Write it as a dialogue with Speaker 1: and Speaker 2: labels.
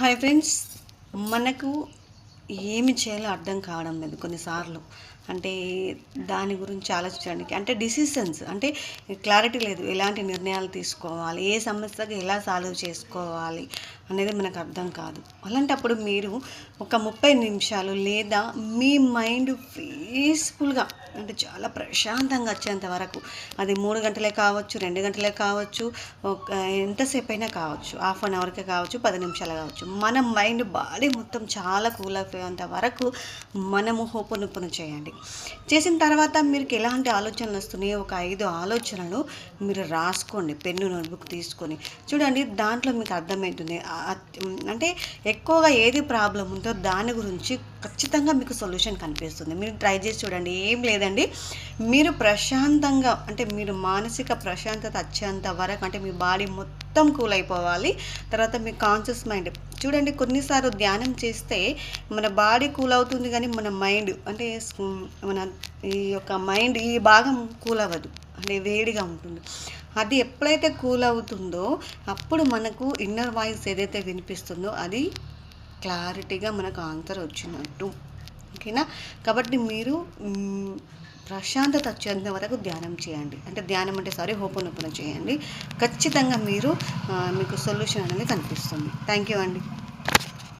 Speaker 1: Hi friends మనకు ఏమి చేయాలో అర్థం కావడం లేదు కొన్నిసార్లు. అంటే దాని గురించి ఆలోచించడానికి అంటే డిసిషన్స్ అంటే క్లారిటీ లేదు. ఎలాంటి నిర్ణయాలు తీసుకోవాలి ఏ సమస్యకి ఎలా సాల్వ్ చేసుకోవాలి అనేది మనకు అర్థం కాదు. అలాంటప్పుడు మీరు ఒక ముప్పై నిమిషాలు లేదా మీ మైండ్ పీస్ఫుల్గా అంటే చాలా ప్రశాంతంగా వచ్చేంత వరకు. అది మూడు గంటలే కావచ్చు రెండు గంటలే కావచ్చు ఒక ఎంతసేపు అయినా కావచ్చు హాఫ్ అన్ అవర్కే కావచ్చు పది నిమిషాలు కావచ్చు. మన మైండ్ బాడీ మొత్తం చాలా కూల్ అయిపోయేంత వరకు మనము హోపనుప్పును చేయండి. చేసిన తర్వాత మీకు ఎలాంటి ఆలోచనలు వస్తున్నాయి? ఒక ఐదు ఆలోచనలు మీరు రాసుకోండి. పెన్ను నోట్బుక్ తీసుకొని. చూడండి దాంట్లో మీకు అర్థమవుతుంది అంటే ఎక్కువగా ఏది ప్రాబ్లం ఉందో దాని గురించి ఖచ్చితంగా మీకు సొల్యూషన్ కనిపిస్తుంది. మీరు ట్రై చేసి చూడండి. ఏం లేదు. లేదండి. మీరు ప్రశాంతంగా అంటే మీరు మానసిక ప్రశాంతత వచ్చేంత వరకు అంటే మీ బాడీ మొత్తం కూల్ అయిపోవాలి. తర్వాత మీ కాన్షియస్ మైండ్ చూడండి కొన్నిసార్లు ధ్యానం చేస్తే మన బాడీ కూల్ అవుతుంది కానీ మన మైండ్ అంటే మన ఈ యొక్క మైండ్ ఈ భాగం కూల్ అవ్వదు. అంటే వేడిగా ఉంటుంది. అది ఎప్పుడైతే కూల్ అవుతుందో అప్పుడు మనకు ఇన్నర్ వాయిస్ ఏదైతే వినిపిస్తుందో అది క్లారిటీగా మనకు ఆన్సర్ వచ్చినట్టు. ఓకేనా? కాబట్టి మీరు ప్రశాంతత వచ్చేంత వరకు ధ్యానం చేయండి. అంటే ధ్యానం అంటే సారీ హోపనోపన చేయండి. ఖచ్చితంగా మీరు మీకు సొల్యూషన్ అనేది కనిపిస్తుంది. థ్యాంక్ యూ అండి.